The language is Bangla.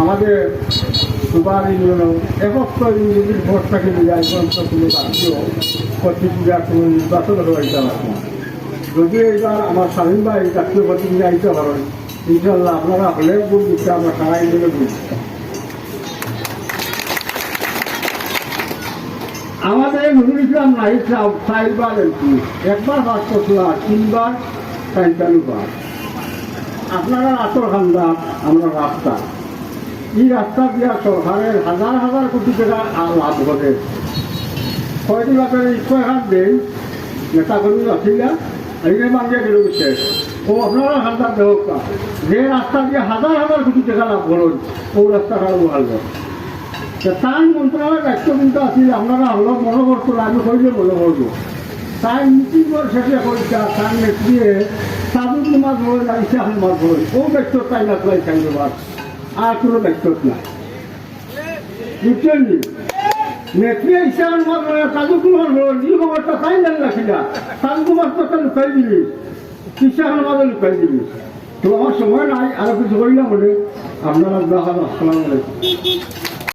আমাদের সুপার ইউনিয়ন একত্র ইউনিয়নের ভোটটাকে মিলাই পর্যন্ত কোনো রাজ্য প্রতি পূজার কোনো নির্বাচন হইতে পারব যদি এইবার আমার স্বামী ভাই জাতীয় প্রতিনিধি আইতে পারেন ইনশাল্লাহ আপনারা হলে গুণ দিচ্ছে আমরা সারা ইউনিয়নে গুণ আমাদের নজরুল ইসলাম নাহিদ সাহেব চারবার এমপি একবার করছিল আর তিনবার পঁয়তাল্লিশবার আপনারা আতর খান্দার আমরা রাস্তা। এই রাস্তা দিয়া সরকারের হাজার হাজার কোটি টাকা আর লাভ করে কয়টি বাপের ইচ্ছা হাত দেন নেতা কর্মী আসিলা এইনে মানিয়ে গেল শেষ ও আপনারা হাজার দেহক যে রাস্তা দিয়ে হাজার হাজার কোটি টাকা লাভ করুন ও রাস্তাটা ভালো তাই মন্ত্রণালয়ের দায়িত্ব কিন্তু আছিল, আপনারা হলো মনে করতো আমি কইলে মনে করব। তাই মিটিং শেষে কইতা তার নেত্রীয়ে মাছ ধরে লাগিছে এখন মাছ তাই না থাকবে মাছ আর কোনো দায়িত্ব না? বুঝছেন ইচ্ছা মাছ ধরে কুমার তাই রাখিলা কুমার তো দিলি তো আমার সময় নাই, আরও কিছু কইলাম বলে আপনারা আসসালামু আলাইকুম।